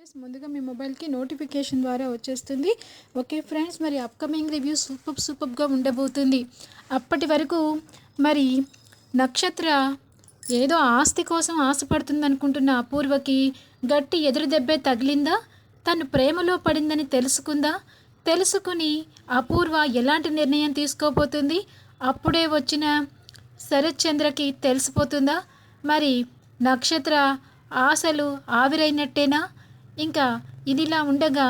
Friends ముందుగా మీ మొబైల్కి notification ద్వారా వచ్చేస్తుంది. ఓకే ఫ్రెండ్స్ మరి అప్కమింగ్ రివ్యూ సూపర్ సూపర్గా ఉండబోతుంది. అప్పటి వరకు మరి నక్షత్ర ఏదో ఆస్తి కోసం ఆశపడుతుంది అనుకుంటున్న అపూర్వకి గట్టి ఎదురు దెబ్బే తగిలిందా? తను ప్రేమలో పడిందని తెలుసుకుందా? తెలుసుకుని అపూర్వ ఎలాంటి నిర్ణయం తీసుకోబోతుంది? అప్పుడే వచ్చిన శరత్ చంద్రకి తెలిసిపోతుందా? మరి నక్షత్ర ఆశలు ఆవిరైనట్టేనా? ఇంకా ఇదిలా ఉండగా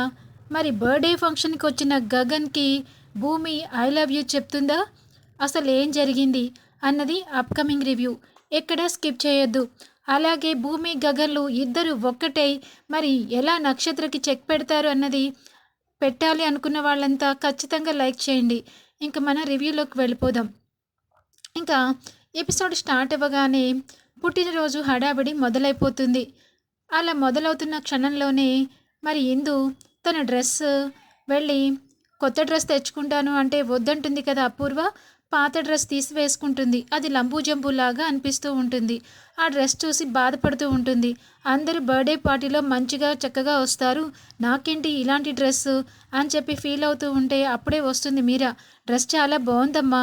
మరి బర్త్డే ఫంక్షన్కి వచ్చిన గగన్కి భూమి ఐ లవ్ యూ చెప్తుందా? అసలు ఏం జరిగింది? అన్నది అప్కమింగ్ రివ్యూ. ఎక్కడ స్కిప్ చేయొద్దు. అలాగే భూమి గగన్లు ఇద్దరు ఒక్కటై. మరి ఎలా నక్షత్రకి చెక్ పెడతారు అన్నది పెట్టాలి అనుకున్న వాళ్ళంతా ఖచ్చితంగా లైక్ చేయండి. ఇంకా మన రివ్యూలోకి వెళ్ళిపోదాం. ఇంకా ఎపిసోడ్ స్టార్ట్ అవ్వగానే పుట్టినరోజు హడావిడి మొదలైపోతుంది. అలా మొదలవుతున్న క్షణంలోనే మరి ఇందు తన డ్రెస్ వెళ్ళి కొత్త డ్రెస్ తెచ్చుకుంటాను అంటే వద్దంటుంది కదా అపూర్వ? పాత డ్రెస్ తీసి వేసుకుంటుంది అది లంబూజంబులాగా అనిపిస్తూ ఉంటుంది. ఆ డ్రెస్ చూసి బాధపడుతూ ఉంటుంది. అందరూ బర్త్డే పార్టీలో మంచిగా చక్కగా వస్తారు. నాకేంటి ఇలాంటి డ్రెస్ అని చెప్పి ఫీల్ అవుతూ ఉంటే అప్పుడే వస్తుంది మీరా. డ్రెస్ చాలా బాగుందమ్మా.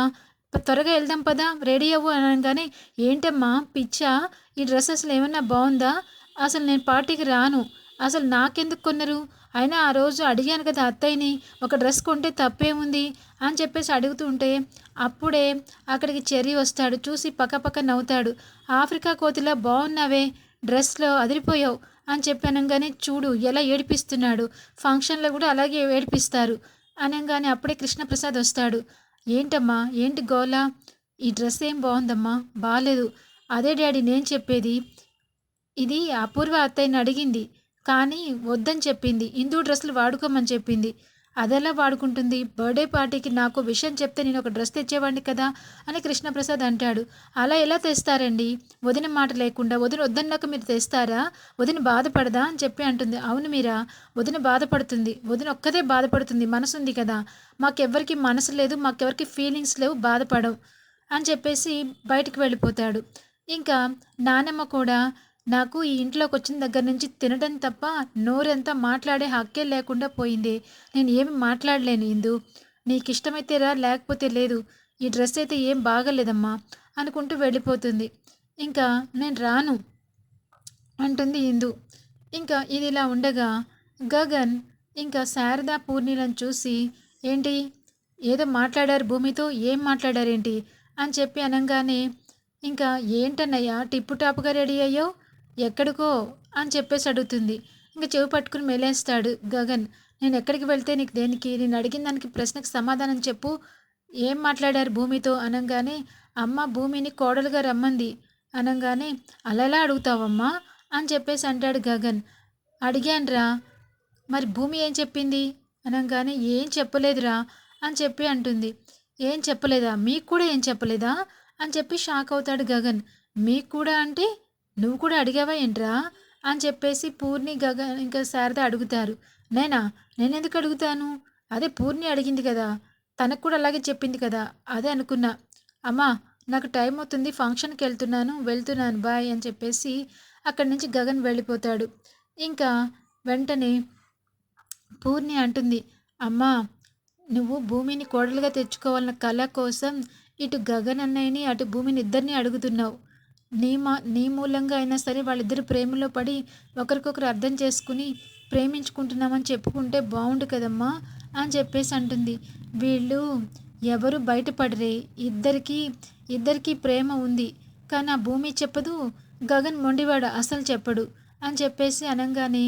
త్వరగా వెళ్దాం పదా. రెడీ అవ్వు అనగానే ఏంటమ్మా పిచ్చా? ఈ డ్రెస్ అసలు ఏమన్నా బాగుందా? అసలు నేను పార్టీకి రాను. అసలు నాకెందుకు కొన్నరు? అయినా ఆ రోజు అడిగాను కదా అత్తయ్యని ఒక డ్రెస్ కొంటే తప్పేముంది అని చెప్పేసి అడుగుతూ ఉంటే అప్పుడే అక్కడికి చెర్రీ వస్తాడు చూసి పక్కపక్క నవ్వుతాడు. ఆఫ్రికా కోతిలా బాగున్నావే డ్రెస్లో అదిరిపోయావు అని చెప్పి అనగానే చూడు ఎలా ఏడిపిస్తున్నాడు. ఫంక్షన్లో కూడా అలాగే ఏడిపిస్తారు అనగానే అప్పుడే కృష్ణప్రసాద్ వస్తాడు. ఏంటమ్మా ఏంటి గోలా? ఈ డ్రెస్ ఏం బాగుందమ్మా బాగాలేదు అదే డాడీ నేను చెప్పేది. ఇది అపూర్వ అత్తయ్యని అడిగింది. కానీ వద్దని చెప్పింది. హిందూ డ్రెస్సులు వాడుకోమని చెప్పింది. అదెలా వాడుకుంటుంది? బర్త్డే పార్టీకి నాకు విషయం చెప్తే నేను ఒక డ్రెస్ తెచ్చేవాడిని కదా అని కృష్ణప్రసాద్ అంటాడు. అలా ఎలా తెస్తారండి? వదిన మాట లేకుండా వదిన వద్దన్నాక మీరు తెస్తారా? వదిన బాధపడదా అని చెప్పి అంటుంది. అవును మీరా వదిన బాధపడుతుంది. వదిన ఒక్కదే బాధపడుతుంది. మనసుంది కదా. మాకెవ్వరికి మనసు లేదు మాకెవరికి ఫీలింగ్స్ లేవు బాధపడవు అని చెప్పేసి బయటికి వెళ్ళిపోతాడు. ఇంకా నానమ్మ కూడా నాకు ఈ ఇంట్లోకి వచ్చిన దగ్గర నుంచి తినడం తప్ప నోరంతా మాట్లాడే హక్కే లేకుండా పోయింది. నేను ఏమి మాట్లాడలేను ఇందు. నీకు ఇష్టమైతే రా లేకపోతే లేదు. ఈ డ్రెస్ అయితే ఏం బాగలేదమ్మా అనుకుంటూ వెళ్ళిపోతుంది. ఇంకా నేను రాను అంటుంది ఇందు. ఇంకా ఇది ఇలా ఉండగా గగన్ ఇంకా శారదా పూర్ణిలను చూసి ఏంటి? ఏదో మాట్లాడారు భూమితో? ఏం మాట్లాడారేంటి? అని చెప్పి అనగానే ఇంకా ఏంటన్నయ్యా టిప్పు టాప్గా రెడీ అయ్యావు? ఎక్కడికో అని చెప్పేసి అడుగుతుంది. ఇంకా చెవి పట్టుకుని మెలేస్తాడు గగన్. నేను ఎక్కడికి వెళ్తే నీకు దేనికి? నేను అడిగిన దానికి ప్రశ్నకు సమాధానం చెప్పు. ఏం మాట్లాడారు భూమితో? అనగానే అమ్మ భూమిని కోడలుగా రమ్మంది. అనగానే అలలా అడుగుతావమ్మా అని చెప్పేసి అంటాడు గగన్. అడిగానురా మరి భూమి ఏం చెప్పింది? అనగానే ఏం చెప్పలేదురా అని చెప్పి అంటుంది. ఏం చెప్పలేదా? మీకు కూడా ఏం చెప్పలేదా? అని చెప్పి షాక్ అవుతాడు గగన్. మీకు కూడా అంటే నువ్వు కూడా అడిగావా ఏంట్రా? అని చెప్పేసి పూర్ణి గగన్ ఇంకా శారద అడుగుతారు. నేనా? నేనెందుకు అడుగుతాను? అదే పూర్ణి అడిగింది కదా. తనకు కూడా అలాగే చెప్పింది కదా. అదే అనుకున్నా. అమ్మా నాకు టైం అవుతుంది. ఫంక్షన్కి వెళ్తున్నాను. వెళ్తున్నాను. బాయ్ అని చెప్పేసి అక్కడి నుంచి గగన్ వెళ్ళిపోతాడు. ఇంకా వెంటనే పూర్ణి అంటుంది. అమ్మా నువ్వు భూమిని కోడలుగా తెచ్చుకోవాలన్న కళ కోసం ఇటు గగన్ అన్నయ్యని అటు భూమిని ఇద్దరిని అడుగుతున్నావు. నీ మా నీ మూలంగా అయినా సరే వాళ్ళిద్దరు ప్రేమలో పడి ఒకరికొకరు అర్థం చేసుకుని ప్రేమించుకుంటున్నామని చెప్పుకుంటే బాగుండు కదమ్మా అని చెప్పేసి అంటుంది. వీళ్ళు ఎవరు బయటపడరే ఇద్దరికి ఇద్దరికి ప్రేమ ఉంది కానీ ఆ భూమి చెప్పదు గగన్ మొండివాడు అసలు చెప్పడు అని చెప్పేసి అనగానే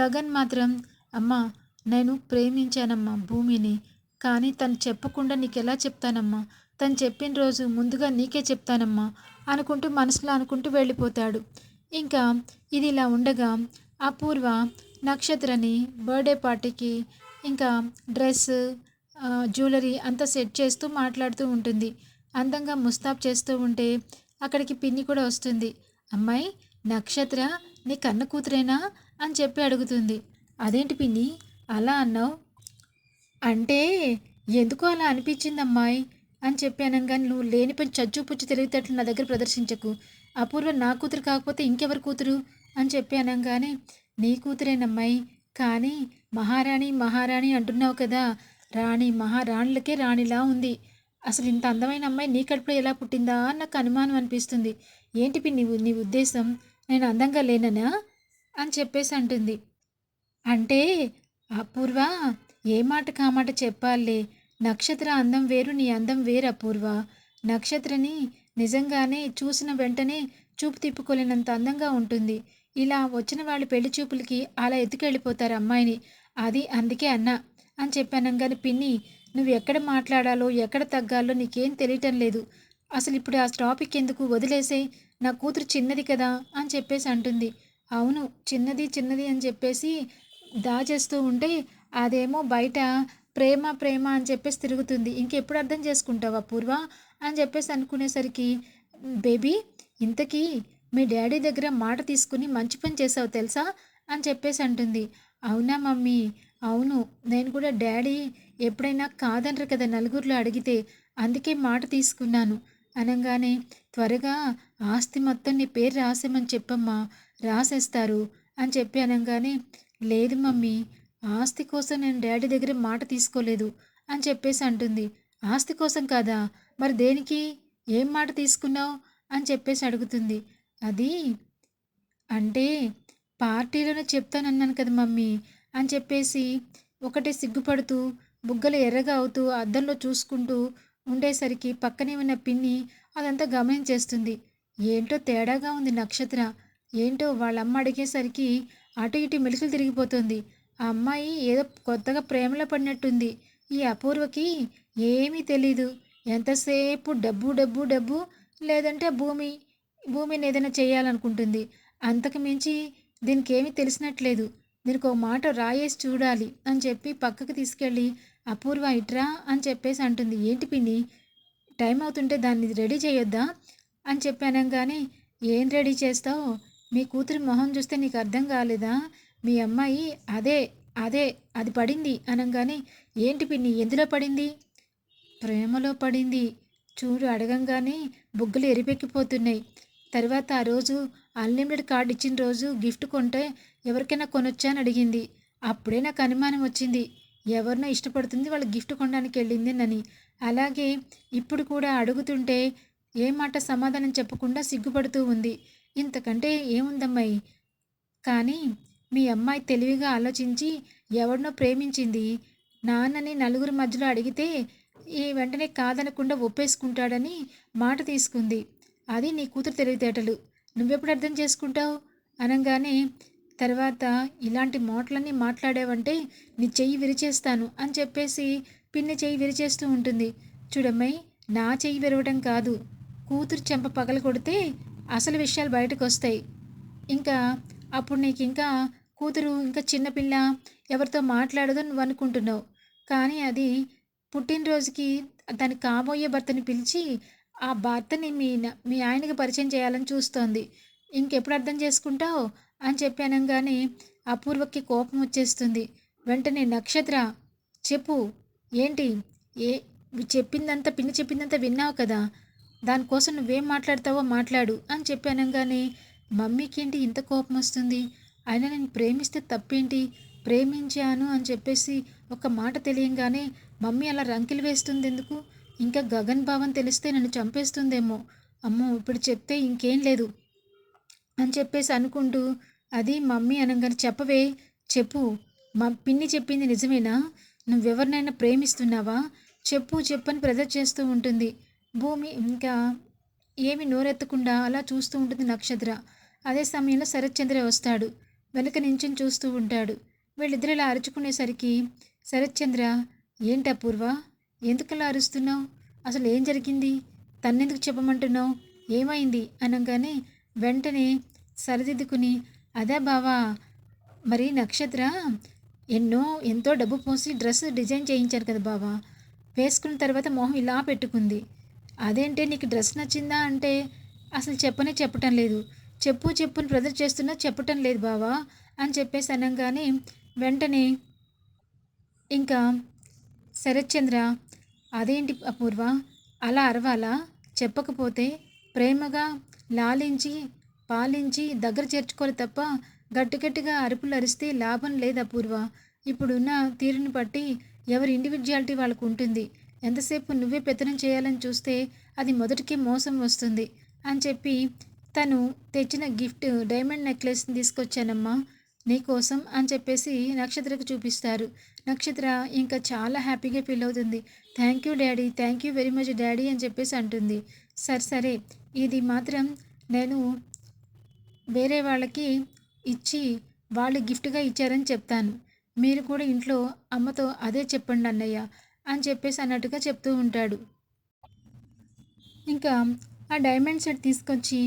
గగన్ మాత్రం అమ్మా నేను ప్రేమించానమ్మా భూమిని కానీ తను చెప్పకుండా నీకు ఎలా చెప్తానమ్మా? తను చెప్పిన రోజు ముందుగా నీకే చెప్తానమ్మా అనుకుంటూ మనసులో అనుకుంటూ వెళ్ళిపోతాడు. ఇంకా ఇది ఇలా ఉండగా అపూర్వ నక్షత్రని బర్త్డే పార్టీకి ఇంకా డ్రెస్ జ్యువెలరీ అంతా సెట్ చేస్తూ మాట్లాడుతూ ఉంటుంది. అందంగా ముస్తాబ్ చేస్తూ ఉంటే అక్కడికి పిన్ని కూడా వస్తుంది. అమ్మాయి నక్షత్ర నీ కన్న కూతురేనా? అని చెప్పి అడుగుతుంది. అదేంటి పిన్ని అలా అన్నావు? అంటే ఎందుకు అలా అనిపించింది అమ్మాయి అని చెప్పి అనగానే నువ్వు లేని పని చచ్చు పుచ్చు తెలివితేటలు నా దగ్గర ప్రదర్శించకు. అపూర్వ నా కూతురు కాకపోతే ఇంకెవరి కూతురు? అని చెప్పి అనగానే నీ కూతురేనమ్మాయి కానీ మహారాణి మహారాణి అంటున్నావు కదా రాణి మహారాణులకే రాణిలా ఉంది. అసలు ఇంత అందమైన అమ్మాయి నీ కడుపులో ఎలా పుట్టిందా అని నాకు అనుమానం అనిపిస్తుంది. ఏంటి పిన్ని నీ నీ ఉద్దేశం? నేను అందంగా లేననా? అని చెప్పేసి అంటుంది. అంటే అపూర్వ ఏ మాట కామాట చెప్పాలే? నక్షత్ర అందం వేరు నీ అందం వేరపూర్వ నక్షత్రని నిజంగానే చూసిన వెంటనే చూపు తిప్పుకోలేనంత అందంగా ఉంటుంది. ఇలా వచ్చిన వాళ్ళు పెళ్ళి చూపులకి అలా ఎత్తుకెళ్ళిపోతారు అమ్మాయిని. అది అందుకే అన్న. అని చెప్పాను కానీ పిన్ని నువ్వు ఎక్కడ మాట్లాడాలో ఎక్కడ తగ్గాలో నీకేం తెలియటం లేదు. అసలు ఇప్పుడు ఆ టాపిక్ ఎందుకు వదిలేసే? నా కూతురు చిన్నది కదా అని చెప్పేసి అంటుంది. అవును చిన్నది చిన్నది అని చెప్పేసి దాచేస్తూ ఉంటే అదేమో బయట ప్రేమ ప్రేమ అని చెప్పేసి తిరుగుతుంది. ఇంకెప్పుడు అర్థం చేసుకుంటావా పూర్వ? అని చెప్పేసి అనుకునేసరికి బేబీ ఇంతకీ మీ డాడీ దగ్గర మాట తీసుకుని మంచి పని చేసావు తెలుసా? అని చెప్పేసి అంటుంది. అవునా మమ్మీ అవును. నేను కూడా డాడీ ఎప్పుడైనా కాదనరు కదా నలుగురిలో అడిగితే అందుకే మాట తీసుకున్నాను. అనగానే త్వరగా ఆస్తి మొత్తం నీ పేరు రాసేమని చెప్పమ్మా రాసేస్తారు. అని చెప్పి అనగానే లేదు మమ్మీ ఆస్తి కోసం నేను డాడీ దగ్గర మాట తీసుకోలేదు అని చెప్పేసి అంటుంది. ఆస్తి కోసం కాదా? మరి దేనికి? ఏం మాట తీసుకున్నావు? అని చెప్పేసి అడుగుతుంది. అది అంటే పార్టీలోనే చెప్తానన్నాను కదా మమ్మీ అని చెప్పేసి ఒకటే సిగ్గుపడుతూ బుగ్గలు ఎర్రగా అవుతూ అద్దంలో చూసుకుంటూ ఉండేసరికి పక్కనే ఉన్న పిన్ని అదంతా గమనించేస్తుంది. ఏంటో తేడాగా ఉంది నక్షత్ర. ఏంటో వాళ్ళ అమ్మ అడిగేసరికి అటు ఇటు మెలుకులు తిరిగిపోతుంది. ఆ అమ్మాయి ఏదో కొత్తగా ప్రేమలో పడినట్టుంది. ఈ అపూర్వకి ఏమీ తెలీదు. ఎంతసేపు డబ్బు డబ్బు డబ్బు లేదంటే భూమి భూమిని ఏదైనా చేయాలనుకుంటుంది. అంతకు మించి దీనికి ఏమీ తెలిసినట్లేదు. దీనికి ఒక మాట రాయేసి చూడాలి అని చెప్పి పక్కకు తీసుకెళ్ళి అపూర్వ ఇట్రా అని చెప్పేసి అంటుంది. ఏంటి పిన్ని? టైం అవుతుంటే దాన్ని రెడీ చేయొద్దా? అని చెప్పాను కానీ ఏం రెడీ చేస్తావు? మీ కూతురి మొహం చూస్తే నీకు అర్థం కాలేదా? మీ అమ్మాయి అదే అదే అది పడింది అనగానే ఏంటి పిన్ని ఎందులో పడింది? ప్రేమలో పడింది. చూడు అడగంగానే బుగ్గలు ఎరిపెక్కిపోతున్నాయి. తర్వాత ఆ రోజు అన్లిమిటెడ్ కార్డు ఇచ్చిన రోజు గిఫ్ట్ కొంటే ఎవరికైనా కొనొచ్చా అని అడిగింది. అప్పుడే నాకు అనుమానం వచ్చింది. ఎవరినో ఇష్టపడుతుంది వాళ్ళు గిఫ్ట్ కొనడానికి వెళ్ళింది అని అలాగే ఇప్పుడు కూడా అడుగుతుంటే ఏ మాట సమాధానం చెప్పకుండా సిగ్గుపడుతూ ఉంది. ఇంతకంటే ఏముందమ్మాయి? కానీ మీ అమ్మాయి తెలివిగా ఆలోచించి ఎవడినో ప్రేమించింది. నాన్నని నలుగురి మధ్యలో అడిగితే ఈ వెంటనే కాదనకుండా ఒప్పేసుకుంటాడని మాట తీసుకుంది. అది నీ కూతురు తెలివితేటలు. నువ్వెప్పుడు అర్థం చేసుకుంటావు? అనగానే తర్వాత ఇలాంటి మాటలన్నీ మాట్లాడావంటే నీ చెయ్యి విరిచేస్తాను అని చెప్పేసి పిన్ని చెయ్యి విరిచేస్తూ ఉంటుంది. చూడమ్మాయి నా చెయ్యి విరవడం కాదు. కూతురు చెంప పగల కొడితే అసలు విషయాలు బయటకు వస్తాయి ఇంకా అప్పుడు నీకు ఇంకా కూతురు ఇంకా చిన్నపిల్ల ఎవరితో మాట్లాడదు నువ్వు అనుకుంటున్నావు. కానీ అది పుట్టినరోజుకి దాని కాబోయే భర్తని పిలిచి ఆ భర్తని మీ మీ ఆయనకి పరిచయం చేయాలని చూస్తోంది. ఇంకెప్పుడు అర్థం చేసుకుంటావు? అని చెప్పానంగానే అపూర్వకి కోపం వచ్చేస్తుంది. వెంటనే నక్షత్ర చెప్పు. ఏంటి? ఏ చెప్పిందంతా పిన్ని చెప్పిందంతా విన్నావు కదా? దానికోసం నువ్వేం మాట్లాడతావో మాట్లాడు అని చెప్పానంగానే మమ్మీకి ఏంటి ఇంత కోపం వస్తుంది? అయినా నేను ప్రేమిస్తే తప్పేంటి? ప్రేమించాను అని చెప్పేసి ఒక మాట తెలియంగానే మమ్మీ అలా రంకిలు వేస్తుంది ఎందుకు ఇంకా గగన్ భావం తెలిస్తే నన్ను చంపేస్తుందేమో? అమ్మో ఇప్పుడు చెప్తే ఇంకేం లేదు అని చెప్పేసి అనుకుంటూ అది మమ్మీ అనగానే చెప్పవే చెప్పు. మా పిన్ని చెప్పింది నిజమేనా? నువ్వెవరినైనా ప్రేమిస్తున్నావా? చెప్పు చెప్పని ప్రెజర్ చేస్తూ ఉంటుంది. భూమి ఇంకా ఏమి నోరెత్తకుండా అలా చూస్తూ ఉంటుంది నక్షత్ర. అదే సమయంలో శరత్చంద్ర వస్తాడు. వెనక నించుని చూస్తూ ఉంటాడు. వీళ్ళిద్దరు ఇలా అరుచుకునేసరికి శరత్చంద్ర ఏంటి అపూర్వ? ఎందుకలా అరుస్తున్నావు? అసలు ఏం జరిగింది? తన్నెందుకు చెప్పమంటున్నావు? ఏమైంది? అనగానే వెంటనే సరిదిద్దుకుని అదే బావా మరి నక్షత్ర ఎన్నో ఎంతో డబ్బు పోసి డ్రెస్ డిజైన్ చేయించారు కదా బావా. వేసుకున్న తర్వాత మొహం ఇలా పెట్టుకుంది. అదేంటే నీకు డ్రెస్ నచ్చిందా అంటే అసలు చెప్పనే చెప్పటం లేదు. చెప్పు చెప్పుని బ్రదర్ చేస్తున్నా చెప్పటం లేదు బావా అని చెప్పేసి అనగానే వెంటనే ఇంకా శరత్చంద్ర అదేంటి అపూర్వ అలా అరవాలా? చెప్పకపోతే ప్రేమగా లాలించి పాలించి దగ్గర చేర్చుకోవాలి తప్ప గట్టిగట్టిగా అరుపులు అరిస్తే లాభం లేదు అపూర్వ ఇప్పుడున్న తీరుని బట్టి ఎవరి ఇండివిజువాలిటీ వాళ్ళకు ఉంటుంది. ఎంతసేపు నువ్వే పెత్తనం చేయాలని చూస్తే అది మొదటికే మోసం వస్తుంది అని చెప్పి తను తెచ్చిన గిఫ్ట్ డైమండ్ నెక్లెస్ని తీసుకొచ్చానమ్మా నీకోసం అని చెప్పేసి నక్షత్రకు చూపిస్తారు. నక్షత్ర ఇంకా చాలా హ్యాపీగా ఫీల్ అవుతుంది. Thank you daddy thank you very much daddy అని చెప్పేసి అంటుంది. సరే సరే ఇది మాత్రం నేను వేరే వాళ్ళకి ఇచ్చి వాళ్ళు గిఫ్ట్గా ఇచ్చారని చెప్తాను. మీరు కూడా ఇంట్లో అమ్మతో అదే చెప్పండి అన్నయ్య అని చెప్పేసి అన్నట్టుగా చెప్తూ ఉంటాడు. ఇంకా ఆ డైమండ్ సెట్ తీసుకొచ్చి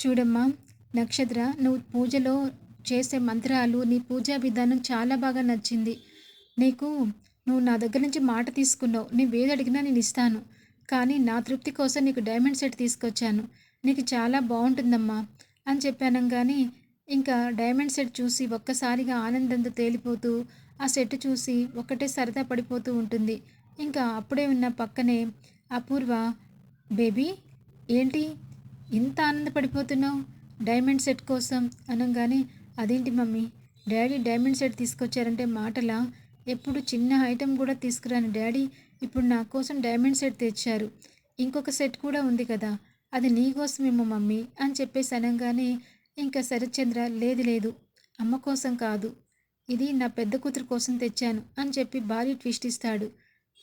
చూడమ్మా నక్షత్ర నువ్వు పూజలో చేసే మంత్రాలు నీ పూజా విధానం చాలా బాగా నచ్చింది. నీకు నువ్వు నా దగ్గర నుంచి మాట తీసుకున్నావు. నేను ఏది నేను ఇస్తాను. కానీ నా తృప్తి కోసం నీకు డైమండ్ సెట్ తీసుకొచ్చాను. నీకు చాలా బాగుంటుందమ్మా అని చెప్పాను కానీ ఇంకా డైమండ్ సెట్ చూసి ఒక్కసారిగా ఆనందంతో తేలిపోతూ ఆ సెట్ చూసి ఒక్కటే సరదా పడిపోతూ ఉంటుంది. ఇంకా అప్పుడే ఉన్న పక్కనే అపూర్వ బేబీ ఏంటి? ఇంత ఆనందపడిపోతున్నావు? డైమండ్ సెట్ కోసం అనగానే అదేంటి మమ్మీ? డాడీ డైమండ్ సెట్ తీసుకొచ్చారంటే మాటలా? ఎప్పుడు చిన్న ఐటెం కూడా తీసుకురాని డాడీ ఇప్పుడు నా కోసం డైమండ్ సెట్ తెచ్చారు. ఇంకొక సెట్ కూడా ఉంది కదా అది నీ కోసమేమో మమ్మీ అని చెప్పేసి అనగానే ఇంకా శరత్చంద్ర లేదు లేదు అమ్మ కోసం కాదు. ఇది నా పెద్ద కూతురు కోసం తెచ్చాను అని చెప్పి భారీ ట్విస్ట్ ఇస్తాడు.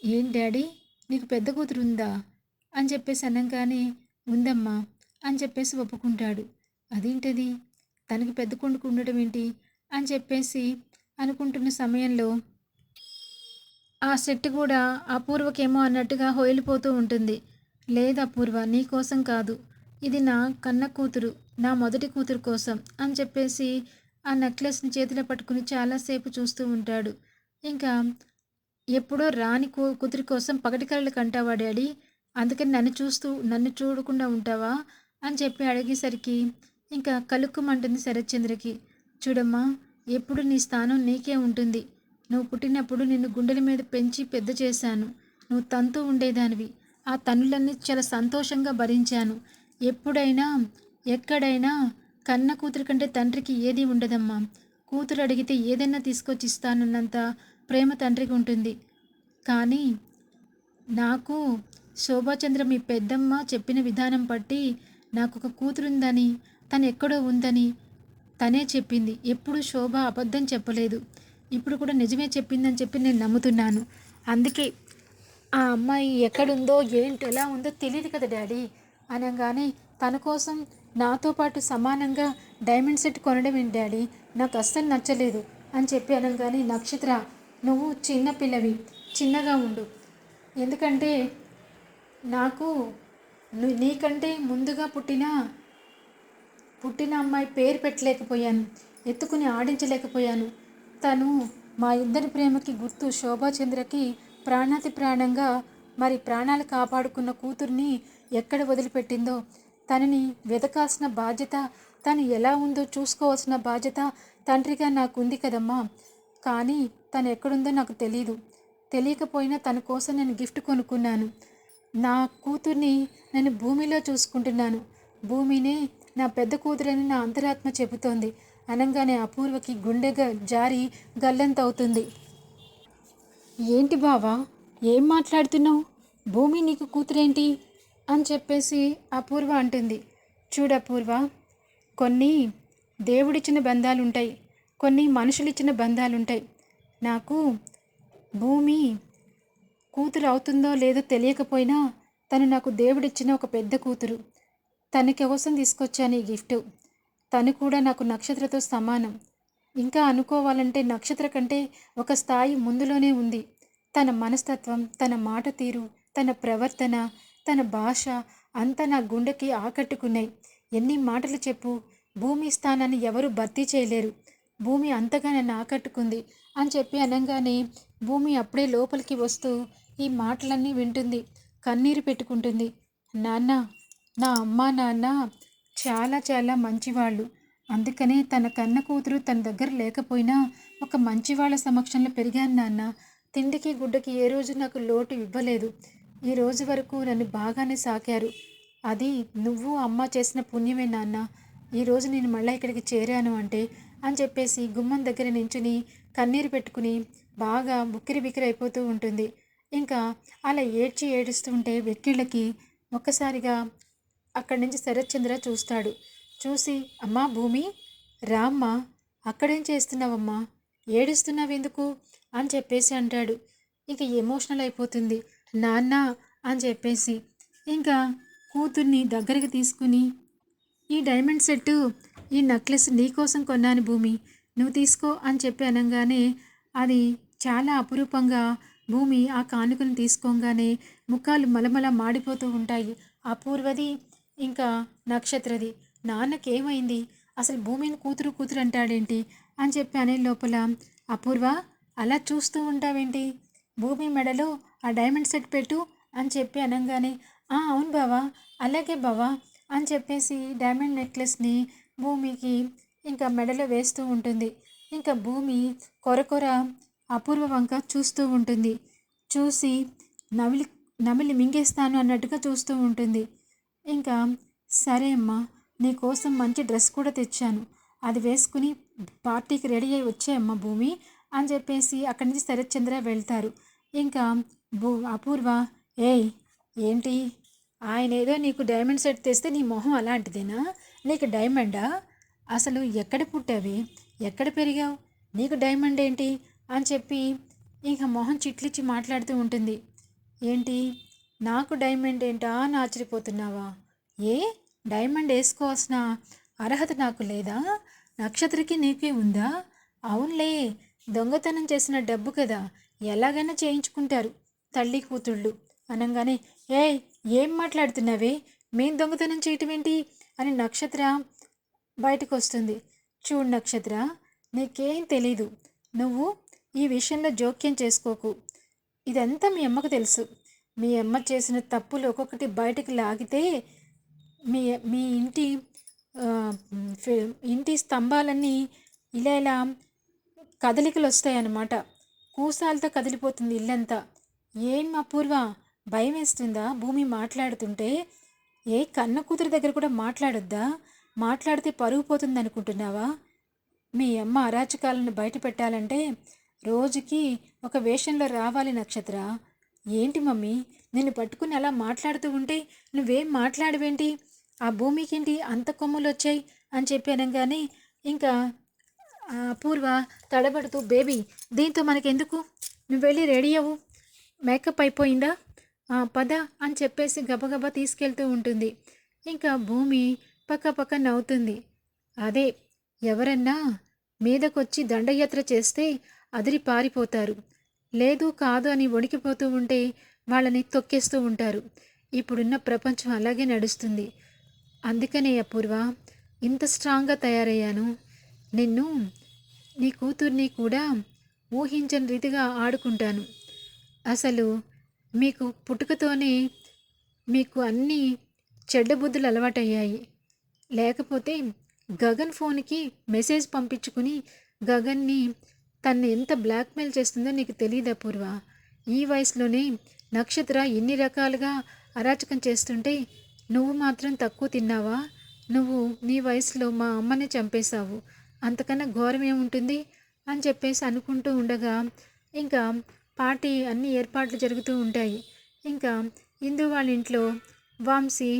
ఏం డాడీ? నీకు పెద్ద కూతురు ఉందా అని చెప్పేసి అనగానే ఉందమ్మా అని చెప్పేసి ఒప్పుకుంటాడు. అదేంటది? తనకి పెద్ద కొడుకు ఉండటం ఏంటి? అని చెప్పేసి అనుకుంటున్న సమయంలో ఆ సెట్ కూడా అపూర్వకేమో అన్నట్టుగా హోయిలిపోతూ ఉంటుంది. లేదు అపూర్వ నీ కోసం కాదు. ఇది నా కన్న కూతురు నా మొదటి కూతురు కోసం అని చెప్పేసి ఆ నెక్లెస్ని చేతిలో పట్టుకుని చాలాసేపు చూస్తూ ఉంటాడు. ఇంకా ఎప్పుడో రాని కూ కూతురి కోసం పగటి కళలు కంటావా డాడీ? అందుకని నన్ను చూస్తూ నన్ను చూడకుండా ఉంటావా? అని చెప్పి అడిగేసరికి ఇంకా కలుక్కుమంటుంది శరత్చంద్రకి. చూడమ్మా ఎప్పుడు నీ స్థానం నీకే ఉంటుంది. నువ్వు పుట్టినప్పుడు నిన్ను గుండెల మీద పెంచి పెద్ద చేశాను. నువ్వు తంతు ఉండేదానివి. ఆ తన్నులన్నీ చాలా సంతోషంగా భరించాను. ఎప్పుడైనా ఎక్కడైనా కన్న కూతురు కంటే తండ్రికి ఏది ఉండదమ్మా. కూతురు అడిగితే ఏదైనా తీసుకొచ్చి ఇస్తానన్నంత ప్రేమ తండ్రికి ఉంటుంది. కానీ నాకు శోభాచంద్ర మీ పెద్దమ్మ చెప్పిన విధానం బట్టి నాకు ఒక కూతురుందని తను ఎక్కడో ఉందని తనే చెప్పింది. ఎప్పుడు శోభ అబద్ధం చెప్పలేదు. ఇప్పుడు కూడా నిజమే చెప్పిందని చెప్పి నేను నమ్ముతున్నాను. అందుకే ఆ అమ్మాయి ఎక్కడుందో ఏంటి ఎలా ఉందో తెలియదు కదా డాడీ. అనగానే తన కోసం నాతో పాటు సమానంగా డైమండ్ సెట్ కొనడం ఏంటి డాడీ? నాకు అస్సలు నచ్చలేదు అని చెప్పి అనగానే నక్షత్ర నువ్వు చిన్న పిల్లవి చిన్నగా ఉండు. ఎందుకంటే నాకు నీకంటే ముందుగా పుట్టిన పుట్టిన అమ్మాయి పేరు పెట్టలేకపోయాను ఎత్తుకుని ఆడించలేకపోయాను. తను మా ఇద్దరి ప్రేమకి గుర్తు శోభాచంద్రకి ప్రాణాతి ప్రాణంగా మరి ప్రాణాలు కాపాడుకున్న కూతుర్ని ఎక్కడ వదిలిపెట్టిందో తనని వెతకాల్సిన బాధ్యత తను ఎలా ఉందో చూసుకోవాల్సిన బాధ్యత తండ్రిగా నాకు ఉంది కదమ్మా. కానీ తను ఎక్కడుందో నాకు తెలియదు తెలియకపోయినా తన కోసం నేను గిఫ్ట్ కొనుక్కున్నాను. నా కూతుర్ని నేను భూమిలో చూసుకుంటున్నాను. భూమినే నా పెద్ద కూతురని నా అంతరాత్మ చెబుతోంది. అనగానే అపూర్వకి గుండెగా జారి గల్లంత అవుతుంది ఏంటి బావా? ఏం మాట్లాడుతున్నావు? భూమి నీకు కూతురేంటి? అని చెప్పేసి అపూర్వ అంటుంది. చూడు అపూర్వ కొన్ని దేవుడిచ్చిన బంధాలు ఉంటాయి కొన్ని మనుషులిచ్చిన బంధాలు ఉంటాయి నాకు భూమి కూతురు అవుతుందో లేదో తెలియకపోయినా తను నాకు దేవుడిచ్చిన ఒక పెద్ద కూతురు. తన కోసం తీసుకొచ్చాను ఈ గిఫ్ట్. తను కూడా నాకు నక్షత్రతో సమానం. ఇంకా అనుకోవాలంటే నక్షత్ర కంటే ఒక స్థాయి ముందులోనే ఉంది. తన మనస్తత్వం తన మాట తీరు తన ప్రవర్తన తన భాష అంతా నా గుండెకి ఆకట్టుకున్నాయి. ఎన్ని మాటలు చెప్పు భూమి స్థానాన్ని ఎవరు భర్తీ చేయలేరు. భూమి అంతగా నన్ను ఆకట్టుకుంది అని చెప్పి అనగానే భూమి అప్పుడే లోపలికి వస్తూ ఈ మాటలన్నీ వింటుంది కన్నీరు పెట్టుకుంటుంది. నాన్న నా అమ్మ నాన్న చాలా చాలా మంచివాళ్ళు. అందుకనే తన కన్న కూతురు తన దగ్గర లేకపోయినా ఒక మంచివాళ్ళ సమక్షంలో పెరిగాను నాన్న. తిండికి గుడ్డకి ఏ రోజు నాకు లోటు ఇవ్వలేదు. ఈ రోజు వరకు నన్ను బాగానే సాకారు. అది నువ్వు అమ్మ చేసిన పుణ్యమే నాన్న. ఈరోజు నేను మళ్ళీ ఇక్కడికి చేరాను అంటే అని చెప్పేసి గుమ్మం దగ్గర నించుని కన్నీరు పెట్టుకుని బాగా బుక్కిరి బిక్కిరి అయిపోతూ ఉంటుంది. ఇంకా అలా ఏడ్చి ఏడుస్తుంటే వెక్కిళ్ళకి ఒక్కసారిగా అక్కడి నుంచి శరత్చంద్ర చూస్తాడు. చూసి అమ్మా భూమి రామ్మా అక్కడేం చేస్తున్నావమ్మా? ఏడుస్తున్నావెందుకు? అని చెప్పేసి అంటాడు. ఇంకా ఎమోషనల్ అయిపోతుంది. నాన్న అని చెప్పేసి. ఇంకా కూతుర్ని దగ్గరికి తీసుకుని ఈ డైమండ్ సెట్టు ఈ నెక్లెస్ నీకోసం కొన్నాను భూమి. నువ్వు తీసుకో అని చెప్పి అనగానే అది చాలా అపురూపంగా భూమి ఆ కానుకను తీసుకోగానే ముఖాలు మలమల మాడిపోతూ ఉంటాయి. అపూర్వది ఇంకా నక్షత్రది. నాన్నకేమైంది? అసలు భూమిని కూతురు కూతురు అంటాడేంటి? అని చెప్పి అనే లోపల అపూర్వ అలా చూస్తూ ఉంటావేంటి? భూమి మెడలో ఆ డైమండ్ సెట్ పెట్టు అని చెప్పి అనగానే "ఆ, అవును బావా అలాగే బావా అని చెప్పేసి డైమండ్ నెక్లెస్ని భూమికి ఇంకా మెడలో వేస్తూ ఉంటుంది. ఇంకా భూమి కొరకొర అపూర్వ వంక చూస్తూ ఉంటుంది. చూసి నమిలి నమిలి మింగేస్తాను అన్నట్టుగా చూస్తూ ఉంటుంది. ఇంకా సరే అమ్మా నీకోసం మంచి డ్రెస్ కూడా తెచ్చాను. అది వేసుకుని పార్టీకి రెడీ అయ్యి వచ్చాయమ్మా భూమి అని చెప్పేసి అక్కడి నుంచి శరత్చంద్ర వెళ్తారు. ఇంకా భూ అపూర్వ ఏయ్ ఏంటి? ఆయన ఏదో నీకు డైమండ్ సెట్ తెస్తే నీ మొహం అలాంటిదేనా? నీకు డైమండా? అసలు ఎక్కడ పుట్టావి? ఎక్కడ పెరిగావు? నీకు డైమండ్ ఏంటి? అని చెప్పి ఇంక మొహం చిట్లిచ్చి మాట్లాడుతూ ఉంటుంది. ఏంటి? నాకు డైమండ్ ఏంటా అని ఆశ్చర్యపోతున్నావా? ఏ? డైమండ్ వేసుకోవాల్సిన అర్హత నాకు లేదా? నక్షత్రకి నీకే ఉందా? అవునులే దొంగతనం చేసిన డబ్బు కదా ఎలాగైనా చేయించుకుంటారు. తల్లి కూతుళ్ళు అనగానే ఏ ఏం మాట్లాడుతున్నావే? మేం దొంగతనం చేయటం ఏంటి అని నక్షత్ర బయటకు వస్తుంది చూడు నక్షత్ర నీకేం తెలీదు. నువ్వు ఈ విషయంలో జోక్యం చేసుకోకు. ఇదంతా మీ అమ్మకు తెలుసు. మీ అమ్మ చేసిన తప్పులు ఒక్కొక్కటి బయటకు లాగితే మీ మీ ఇంటి ఇంటి స్తంభాలన్నీ ఇలా ఇలా కదలికలు వస్తాయన్నమాట కూసాలతో కదిలిపోతుంది ఇల్లంతా. ఏం అపూర్వ? భయం వేస్తుందా? భూమి మాట్లాడుతుంటే? ఏ కన్న కూతురు దగ్గర కూడా మాట్లాడొద్దా? మాట్లాడితే పరుగు పోతుంది అనుకుంటున్నావా మీ అమ్మ అరాచకాలను బయట పెట్టాలంటే రోజుకి ఒక వేషంలో రావాలి నక్షత్ర. ఏంటి మమ్మీ? నిన్ను పట్టుకుని అలా మాట్లాడుతూ ఉంటే నువ్వేం మాట్లాడవేంటి? ఆ భూమికేంటి అంత కొమ్ములు వచ్చాయి అని చెప్పి ఇంకా అపూర్వ తడబడుతూ బేబీ దీంతో మనకెందుకు? నువ్వు వెళ్ళి రెడీ అవ్వు. మేకప్ అయిపోయిందా? "ఆ, పద అని చెప్పేసి గబగబా తీసుకెళ్తూ ఉంటుంది. ఇంకా భూమి పక్క పక్క నవ్వుతుంది. అదే ఎవరన్నా మీదకొచ్చి దండయాత్ర చేస్తే అదిరి పారిపోతారు. లేదు కాదు అని వణికిపోతూ ఉంటే వాళ్ళని తొక్కేస్తూ ఉంటారు. ఇప్పుడున్న ప్రపంచం అలాగే నడుస్తుంది. అందుకనే అపూర్వ ఇంత స్ట్రాంగ్గా తయారయ్యాను. నిన్ను నీ కూతుర్ని కూడా ఊహించని రీతిగా ఆడుకుంటాను. అసలు మీకు పుట్టుకతోనే మీకు అన్ని చెడ్డ బుద్ధులు అలవాటయ్యాయి. లేకపోతే గగన్ ఫోన్కి మెసేజ్ పంపించుకుని గగన్ని తన్ని ఎంత బ్లాక్మెయిల్ చేస్తుందో నీకు తెలియదా పూర్వ ఈ వయసులోనే నక్షత్ర ఎన్ని రకాలుగా అరాచకం చేస్తుంటే నువ్వు మాత్రం తక్కువ తిన్నావా? నువ్వు నీ వయసులో మా అమ్మని చంపేశావు. అంతకన్నా ఘోరం ఏముంటుంది? అని చెప్పేసి అనుకుంటూ ఉండగా ఇంకా పార్టీ అన్ని ఏర్పాట్లు జరుగుతూ ఉంటాయి. ఇంకా ఇందు వాళ్ళ ఇంట్లో వంశీ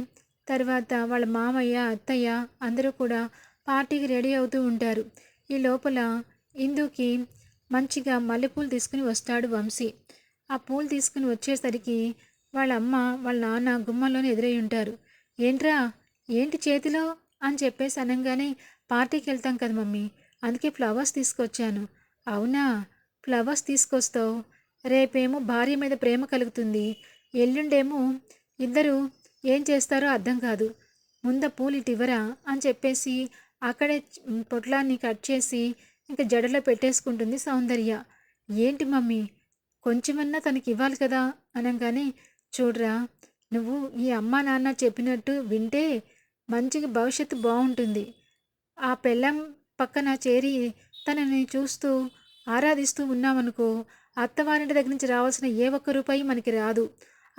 తర్వాత వాళ్ళ మామయ్య అత్తయ్య అందరూ కూడా పార్టీకి రెడీ అవుతూ ఉంటారు. ఈ లోపల ఇందుకి మంచిగా మల్లెపూలు తీసుకుని వస్తాడు వంశీ. ఆ పూలు తీసుకుని వచ్చేసరికి వాళ్ళ అమ్మ వాళ్ళ నాన్న గుమ్మంలోనే ఎదురై ఉంటారు. ఏంట్రా? ఏంటి చేతిలో? అని చెప్పేసి అనగానే పార్టీకి వెళ్తాం కదా మమ్మీ. అందుకే ఫ్లవర్స్ తీసుకొచ్చాను. అవునా? ఫ్లవర్స్ తీసుకొస్తావు? రేపేమో భార్య మీద ప్రేమ కలుగుతుంది. ఎల్లుండేమో ఇద్దరు ఏం చేస్తారో అర్థం కాదు. ముంద పూలు ఇటు ఇవ్వరా? అని చెప్పేసి అక్కడే పొట్లాన్ని కట్ చేసి ఇంకా జడలో పెట్టేసుకుంటుంది సౌందర్య. ఏంటి మమ్మీ? కొంచెమన్నా తనకి ఇవ్వాలి కదా? అనగానే చూడరా నువ్వు ఈ అమ్మా నాన్న చెప్పినట్టు వింటే మంచిగా భవిష్యత్తు బాగుంటుంది. ఆ పెళ్ళం పక్కన చేరి తనని చూస్తూ ఆరాధిస్తూ ఉన్నామనుకో అత్తవారింటి దగ్గర నుంచి రావాల్సిన ఏ ఒక్క రూపాయి మనకి రాదు.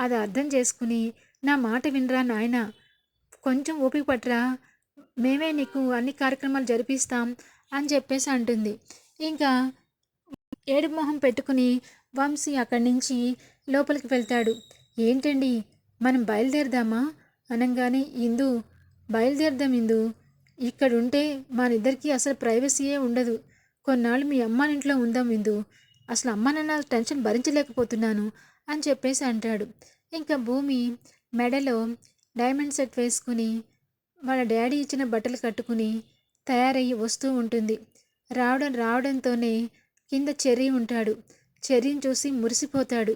అది అర్థం చేసుకుని నా మాట వినరా నాయనా? కొంచెం ఓపిక పట్టరా. మేమే నీకు అన్ని కార్యక్రమాలు జరిపిస్తాం. అని చెప్పేసి అంటుంది. ఇంకా ఏడు మొహం పెట్టుకుని వంశీ అక్కడి నుంచి లోపలికి వెళ్తాడు. ఏంటండి? మనం బయలుదేరదామా? అనగానే ఇందు బయలుదేరదాం ఇందు. ఇక్కడుంటే మనిద్దరికీ అసలు ప్రైవసీయే ఉండదు. కొన్నాళ్ళు మీ అమ్మ ఇంట్లో ఉందాం ఇందు. అసలు అమ్మ నాన్న టెన్షన్ భరించలేకపోతున్నాను అని చెప్పేసి అంటాడు. ఇంకా భూమి మెడలో డైమండ్ సెట్ వేసుకుని వాళ్ళ డాడీ ఇచ్చిన బట్టలు కట్టుకుని తయారయ్యి వస్తూ ఉంటుంది. రావడం రావడంతోనే కింద చెర్రీ ఉంటాడు. చెర్రీని చూసి మురిసిపోతాడు.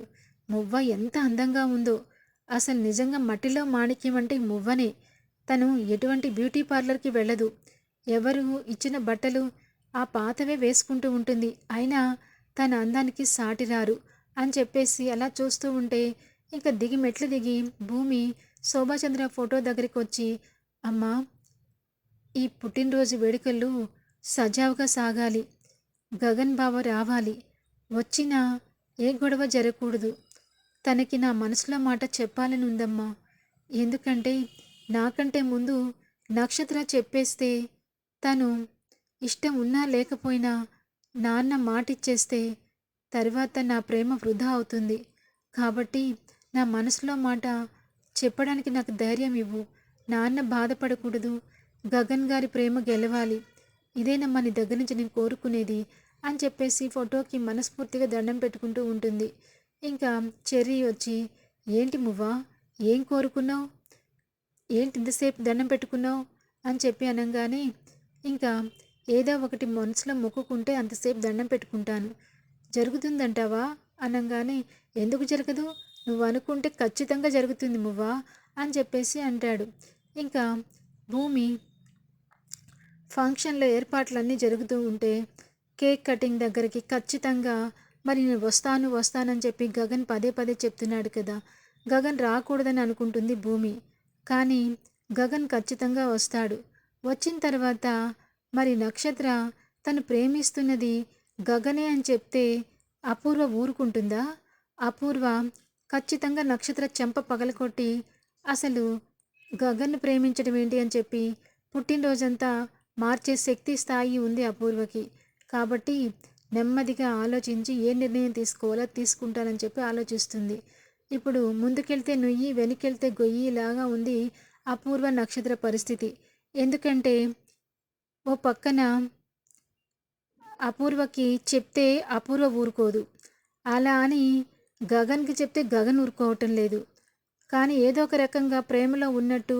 మువ్వ ఎంత అందంగా ఉందో. అసలు నిజంగా మట్టిలో మాణిక్యం అంటే మువ్వనే. తను ఎటువంటి బ్యూటీ పార్లర్కి వెళ్ళదు. ఎవరు ఇచ్చిన బట్టలు ఆ పాతవే వేసుకుంటూ ఉంటుంది. అయినా తన అందానికి సాటిరారు అని చెప్పేసి అలా చూస్తూ ఉంటే ఇంకా దిగి మెట్లు దిగి భూమి శోభాచంద్ర ఫోటో దగ్గరికి వచ్చి అమ్మా ఈ పుట్టినరోజు వేడుకలు సజావుగా సాగాలి. గగన్ బావ రావాలి. వచ్చినా ఏ గొడవ జరగకూడదు. తనకి నా మనసులో మాట చెప్పాలని ఉందమ్మా ఎందుకంటే నాకంటే ముందు నక్షత్ర చెప్పేస్తే తను ఇష్టం ఉన్నా లేకపోయినా నాన్న మాటిచ్చేస్తే తర్వాత నా ప్రేమ వృధా అవుతుంది. కాబట్టి నా మనసులో మాట చెప్పడానికి నాకు ధైర్యం ఇవ్వు. నాన్న బాధపడకూడదు. గగన్ గారి ప్రేమ గెలవాలి. ఇదేనా మన దగ్గర నుంచి నేను కోరుకునేది? అని చెప్పేసి ఫోటోకి మనస్ఫూర్తిగా దండం పెట్టుకుంటూ ఉంటుంది. ఇంకా చెర్రీ వచ్చి ఏంటి మువ్వా? ఏం కోరుకున్నావు? ఏంటి ఇంతసేపు దండం పెట్టుకున్నావు? అని చెప్పి అనగానే ఇంకా ఏదో ఒకటి మనసులో మొక్కుకుంటే అంతసేపు దండం పెట్టుకుంటాను. జరుగుతుందంటావా? అనగానే ఎందుకు జరగదు? నువ్వు అనుకుంటే ఖచ్చితంగా జరుగుతుంది మువ్వా? అని చెప్పేసి అంటాడు. ఇంకా భూమి ఫంక్షన్ల ఏర్పాట్లన్నీ జరుగుతూ ఉంటే కేక్ కటింగ్ దగ్గరికి ఖచ్చితంగా మరి నేను వస్తాను వస్తానని చెప్పి గగన్ పదే పదే చెప్తున్నాడు కదా. గగన్ రాకూడదని అనుకుంటుంది భూమి. కానీ గగన్ ఖచ్చితంగా వస్తాడు. వచ్చిన తర్వాత మరి నక్షత్ర తను ప్రేమిస్తున్నది గగనే అని చెప్తే అపూర్వ ఊరుకుంటుందా? అపూర్వ ఖచ్చితంగా నక్షత్ర చెంప పగలకొట్టి అసలు గగన్ను ప్రేమించడం ఏంటి అని చెప్పి పుట్టినరోజంతా మార్చే శక్తి స్థాయి ఉంది అపూర్వకి. కాబట్టి నెమ్మదిగా ఆలోచించి ఏ నిర్ణయం తీసుకోవాలో తీసుకుంటానని చెప్పి ఆలోచిస్తుంది. ఇప్పుడు ముందుకెళ్తే నుయ్యి వెనుకెళ్తే గొయ్యి లాగా ఉంది అపూర్వ నక్షత్ర పరిస్థితి. ఎందుకంటే ఓ పక్కన అపూర్వకి చెప్తే అపూర్వ ఊరుకోదు. అలా అని గగన్కి చెప్తే గగన్ ఊరుకోవటం లేదు. కానీ ఏదో ఒక రకంగా ప్రేమలో ఉన్నట్టు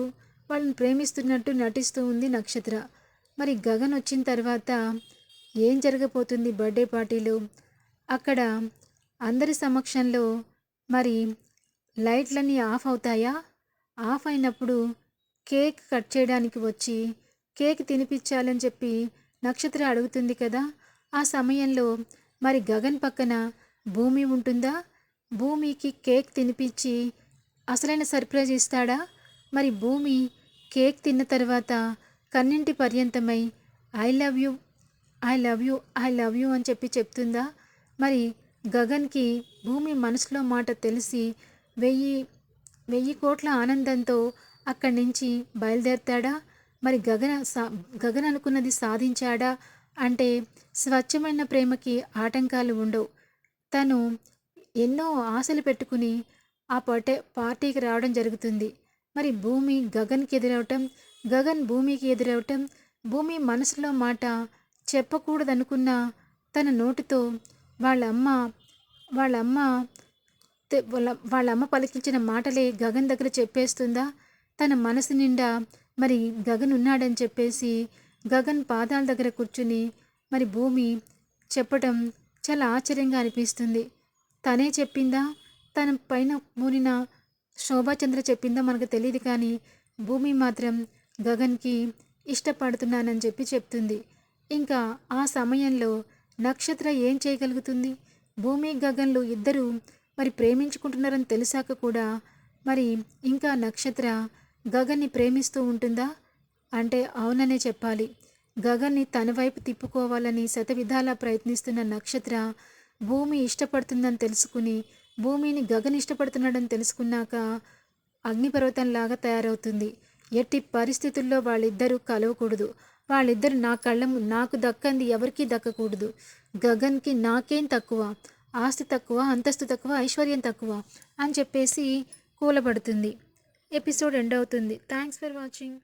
వాళ్ళని ప్రేమిస్తున్నట్టు నటిస్తూ ఉంది నక్షత్ర. మరి గగన్ వచ్చిన తర్వాత ఏం జరగబోతుంది బర్త్డే పార్టీలో? అక్కడ అందరి సమక్షంలో మరి లైట్లన్నీ ఆఫ్ అవుతాయా? ఆఫ్ అయినప్పుడు కేక్ కట్ చేయడానికి వచ్చి కేక్ తినిపించాలని చెప్పి నక్షత్ర అడుగుతుంది కదా? ఆ సమయంలో మరి గగన్ పక్కన భూమి ఉంటుందా? భూమికి కేక్ తినిపించి అసలైన సర్ప్రైజ్ ఇస్తాడా? మరి భూమి కేక్ తిన్న తర్వాత కన్నింటి పర్యంతమై I love you I love you I love you అని చెప్పి చెప్తుందా? మరి గగన్కి భూమి మనసులో మాట తెలిసి వెయ్యి వెయ్యి కోట్ల ఆనందంతో అక్కడి నుంచి బయలుదేరతాడా? మరి గగన సా గగన్ అనుకున్నది సాధించాడా? అంటే స్వచ్ఛమైన ప్రేమకి ఆటంకాలు ఉండవు. తను ఎన్నో ఆశలు పెట్టుకుని ఆ పార్టీ పార్టీకి రావడం జరుగుతుంది. మరి భూమి గగన్కి ఎదురవటం గగన్ భూమికి ఎదురవటం భూమి మనసులో మాట చెప్పకూడదనుకున్న తన నోటితో వాళ్ళ అమ్మ వాళ్ళ అమ్మ వాళ్ళ వాళ్ళ అమ్మ పలికించిన మాటలే గగన్ దగ్గర చెప్పేస్తుందా? తన మనసు నిండా మరి గగన్ ఉన్నాడని చెప్పేసి గగన్ పాదాల దగ్గర కూర్చుని మరి భూమి చెప్పటం చాలా ఆశ్చర్యంగా అనిపిస్తుంది. తనే చెప్పిందా? తన పైన మూలిన శోభాచంద్ర చెప్పిందా? మనకు తెలియదు కానీ భూమి మాత్రం గగన్కి ఇష్టపడుతున్నానని చెప్పి చెప్తుంది. ఇంకా ఆ సమయంలో నక్షత్ర ఏం చేయగలుగుతుంది? భూమి గగన్లు ఇద్దరు మరి ప్రేమించుకుంటున్నారని తెలిసాక కూడా మరి ఇంకా నక్షత్ర గగన్ని ప్రేమిస్తూ ఉంటుందా? అంటే అవుననే చెప్పాలి. గగన్ని తన వైపు తిప్పుకోవాలని శతవిధాలా ప్రయత్నిస్తున్న నక్షత్ర భూమి ఇష్టపడుతుందని తెలుసుకుని భూమిని గగన్ ఇష్టపడుతున్నాడని తెలుసుకున్నాక అగ్నిపర్వతంలాగా తయారవుతుంది. ఎట్టి పరిస్థితుల్లో వాళ్ళిద్దరూ కలవకూడదు. వాళ్ళిద్దరు నా కళ్ళ నాకు దక్కంది ఎవరికీ దక్కకూడదు. గగన్కి నాకేం తక్కువ? ఆస్తి తక్కువ అంతస్తు తక్కువ ఐశ్వర్యం తక్కువ? అని చెప్పేసి కూలబడుతుంది. ఎపిసోడ్ ఎండ్ అవుతుంది. Thanks for watching.